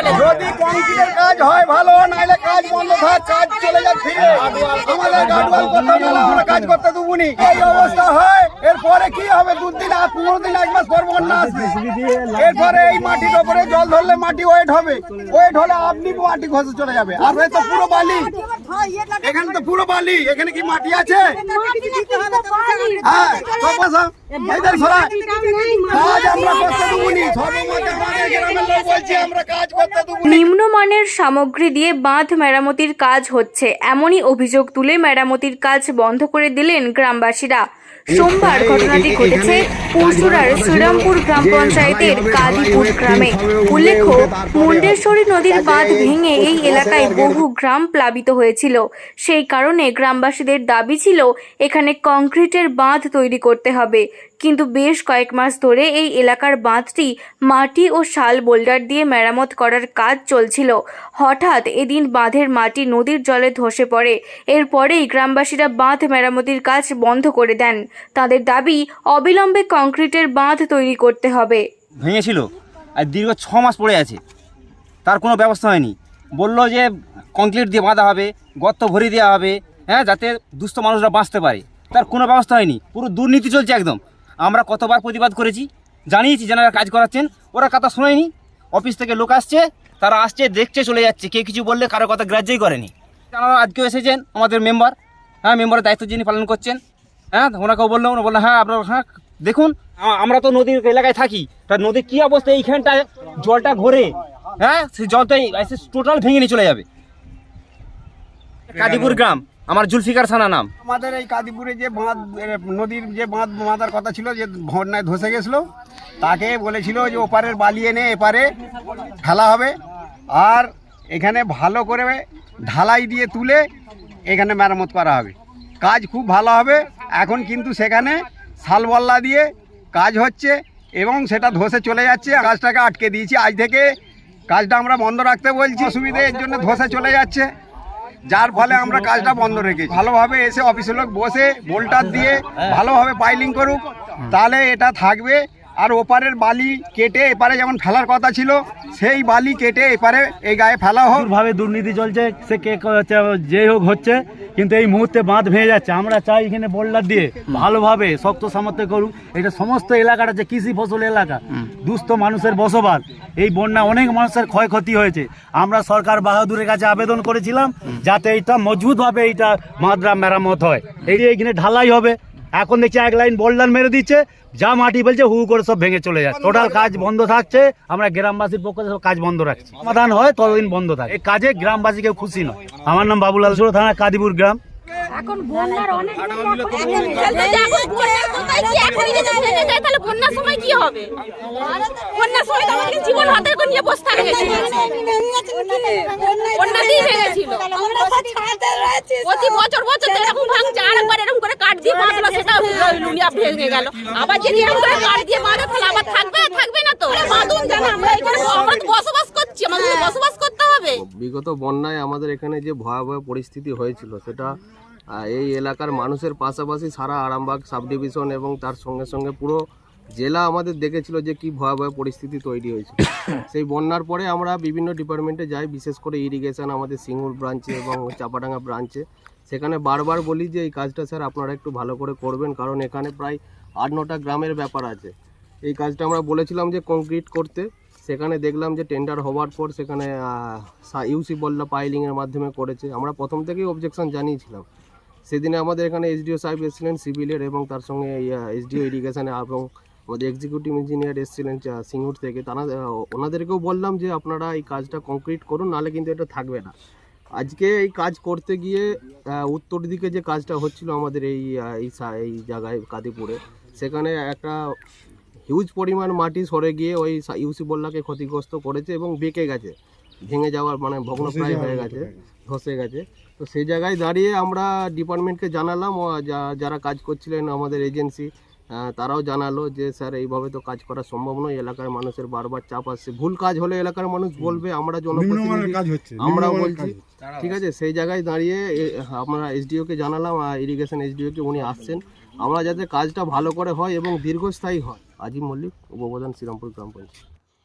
চলে যদি কংক্রিটের কাজ হয় ভালো নাইলে কাজ বন্ধ থাক কাজ চলে যাক ফিরে আমাদের গাডওয়াল করতে গেলে আমরা কাজ করতে দেবো নি এই অবস্থা হয় এরপরে কি হবে দু দিন আর পনেরো দিন এক মাস পর বন্যা আসবে এরপরে এই মাটির ওপরে জল ধরলে মাটি ওয়েট হবে ওয়েট হলে আপনি মাটি খসে চলে যাবে আর তো পুরো বালি এখানে তো পুরো বালি এখানে কি মাটি আছে হ্যাঁ তো বসা কাজ নিম্নমানের সামগ্রী দিয়ে বাঁধ মেরামতির কাজ হচ্ছে। এমনই অভিযোগ তুলে মেরামতির কাজ বন্ধ করে দিলেন গ্রামবাসীরা। সোমবার ঘটনাটি ঘটেছে পরশুরার শ্রীরামপুর গ্রাম পঞ্চায়েতের কালীপুর গ্রামে। উল্লেখ্য, মুন্ডেশ্বরী নদীর বাঁধ ভেঙে এই এলাকায় বহু গ্রাম প্লাবিত হয়েছিল। সেই কারণে গ্রামবাসীদের দাবি ছিল, এখানে কংক্রিটের বাঁধ তৈরি করতে হবে। কিন্তু বেশ কয়েক মাস ধরে এই এলাকার বাঁধটি মাটি ও শাল বোল্ডার দিয়ে মেরামত করার কাজ চলছিল। হঠাৎ এদিন বাঁধের মাটি নদীর জলে ধসে পড়ে। এরপরেই গ্রামবাসীরা বাঁধ মেরামতির কাজ বন্ধ করে দেন। তাদের দাবি, অবিলম্বে কংক্রিটের বাঁধ তৈরি করতে হবে। ভেঙেছিল। আর দীর্ঘ ছ মাস পড়ে আছে। তার কোনো ব্যবস্থা হয়নি। বলল যে কংক্রিট দিয়ে বাঁধা হবে, গর্ত ভরে দেওয়া হবে হ্যাঁ যাতে দুস্থ মানুষরা বাঁচতে পারে। তার কোনো ব্যবস্থা হয়নি। পুরো দুর্নীতি চলছে একদম। আমরা কতবার প্রতিবাদ করেছি, জানিয়েছি যারা কাজ করাচ্ছেন, ওরা কথা শোনেনি। অফিস থেকে লোক আসছে, তারা আসছে, দেখছে, চলে যাচ্ছে। কেউ কিছু বললে কারও কথা গ্রাহ্যই করেনি। তারা আজকেও এসেছেন আমাদের মেম্বার হ্যাঁ মেম্বারের দায়িত্ব যিনি পালন করছেন। হ্যাঁ ওনাকেও বলল ওরা বলল হ্যাঁ আপনারা হ্যাঁ দেখুন আমরা তো নদীর এলাকায় থাকি। তা নদীর কী অবস্থা? এইখানটায় জলটা ঘোরে। হ্যাঁ সেই জলটাই টোটাল ভেঙে নিয়ে চলে যাবে। কাদিপুর গ্রাম। আমার জুলফিকার সানা নাম। আমাদের এই কাদিপুরে যে বাঁধ নদীর যে বাঁধ বাঁধার কথা ছিল, যে বন্যায় ধসে গেছিল, তাকে বলেছিল যে ওপারের বালি এনে এপারে ফেলা হবে, আর এখানে ভালো করে ঢালাই দিয়ে তুলে এখানে মেরামত করা হবে। কাজ খুব ভালো হবে, এখন কিন্তু সেখানে শালবল্লা দিয়ে কাজ হচ্ছে, এবং সেটা ধসে চলে যাচ্ছে কাজটাকে আটকে দিয়েছি। আজ থেকে কাজটা আমরা বন্ধ রাখতে বলছি, অসুবিধে এর জন্য ধসে চলে যাচ্ছে। যার ফলে আমরা কাজটা বন্ধ রেখেছি। ভালোভাবে এসে অফিসের লোক বসে বোল্টার দিয়ে ভালোভাবে পাইলিং করুক তাহলে এটা থাকবে। আর ওপারের বালি কেটে এপারে যেমন ফেলার কথা ছিল সেই বালি কেটে এপারে এই গায়ে ফেলা হোক। ভাবে দুর্নীতি চলছে সে কে যে হোক হচ্ছে কিন্তু এই মুহূর্তে বাঁধ ভেঙে যাচ্ছে। আমরা চাই এখানে বোল্ডার দিয়ে ভালোভাবে শক্ত সামর্থ্য করুক। এটা সমস্ত এলাকাটা যে কৃষি ফসল এলাকা দুস্থ মানুষের বসবাস। এই বন্যা অনেক মানুষের ক্ষয়ক্ষতি হয়েছে। আমরা সরকার বাহাদুরের কাছে আবেদন করেছিলাম যাতে এইটা মজবুতভাবে এইটা মাদ্রা মেরামত হয়। এই যে এইখানে ঢালাই হবে এখন দেখছি এক লাইন বোল্ডার মেরে দিচ্ছে। যা মাটি বলছে হু করে সব ভেঙে চলে যাচ্ছে। টোটাল কাজ বন্ধ থাকছে। আমরা গ্রামবাসীর পক্ষ সব কাজ বন্ধ রাখছি। সমাধান হয়, ততদিন বন্ধ থাকে। এই কাজে গ্রামবাসী কেউ খুশি নয়। আমার নাম বাবুলাল সুর থানা কাদিপুর গ্রাম। এখন বন্যার কোথায় কি এখনই যদি ভেঙে যায় তাহলে বন্যার সময় কি হবে? বছর বছর ভাঙছে আর একবার এরকম করে কাঠ দিয়ে বাঁধলো সেটা লুলিয়া ভেঙে গেল। আবার যদি এরকম করে গাড়ি দিয়ে বাঁধে তাহলে আবার থাকবে থাকবে না তো? বাঁধুন জানা আমরা এখানে আমরা তো বসবাস করছি আমাদের বসবাস করতে হবে। বিগত বন্যায় আমাদের এখানে যে ভয়াবহ পরিস্থিতি হয়েছিল সেটা এই এলাকার মানুষের পাশাপাশি সারা আরামবাগ সাব ডিভিশন এবং তার সঙ্গে সঙ্গে পুরো জেলা আমাদের দেখেছিল যে কি ভয়াবহ পরিস্থিতি তৈরি হয়েছে। সেই বন্যার পরে আমরা বিভিন্ন ডিপার্টমেন্টে যাই, বিশেষ করে ইরিগেশন আমাদের সিঙ্গুর ব্রাঞ্চে এবং চাপাডাঙ্গা ব্রাঞ্চে সেখানে বারবার বলি যে, এই কাজটা স্যার আপনারা একটু ভালো করে করবেন, কারণ এখানে প্রায় আট নটা গ্রামের ব্যাপার আছে। এই কাজটা আমরা বলেছিলাম যে, কংক্রিট করতে। সেখানে দেখলাম যে টেন্ডার হওয়ার পর সেখানে ইউসি বললা পাইলিংয়ের মাধ্যমে করেছে। আমরা প্রথম থেকেই অবজেকশন জানিয়েছিলাম। সেদিনে আমাদের এখানে এসডিও সাহেব এসেছিলেন সিভিলের এবং তার সঙ্গে এসডিও ইরিগেশনে এবং আমাদের এক্সিকিউটিভ ইঞ্জিনিয়ার এসেছিলেন চা- সিঙ্গুর থেকে। তারা ওনাদেরকেও বললাম যে আপনারা এই কাজটা কংক্রিট করুন নাহলে কিন্তু এটা থাকবে না। আজকে এই কাজ করতে গিয়ে উত্তর দিকে যে কাজটা হচ্ছিল আমাদের এই এই জায়গায় কাদিপুরে সেখানে একটা হিউজ পরিমাণ মাটি সরে গিয়ে ওই ইউসি বল্লাকে ক্ষতিগ্রস্ত করেছে এবং বেঁকে গেছে। ভেঙে যাওয়ার মানে ভগ্নপ্রায় হয়ে গেছে ধসে গেছে। তো সেই জায়গায় দাঁড়িয়ে আমরা ডিপার্টমেন্টকে জানালাম যা- যারা কাজ করছিলেন আমাদের এজেন্সি তারাও জানালো যে স্যার এইভাবে তো কাজ করা সম্ভব নয়। এলাকার মানুষের বারবার চাপ আসছে। ভুল কাজ হলে এলাকার মানুষ বলবে আমরা জনপ্রতিনিধি আমরা বলছি ঠিক আছে সেই জায়গায় দাঁড়িয়ে এ- আমরা এসডিওকে জানালাম আর ইরিগেশন এসডিওকে উনি আসছেন। আমরা যাতে কাজটা ভালো করে হয় এবং দীর্ঘস্থায়ী হয়। আজিম মল্লিক উপপ্রধান শ্রীরামপুর গ্রাম পঞ্চায়েত।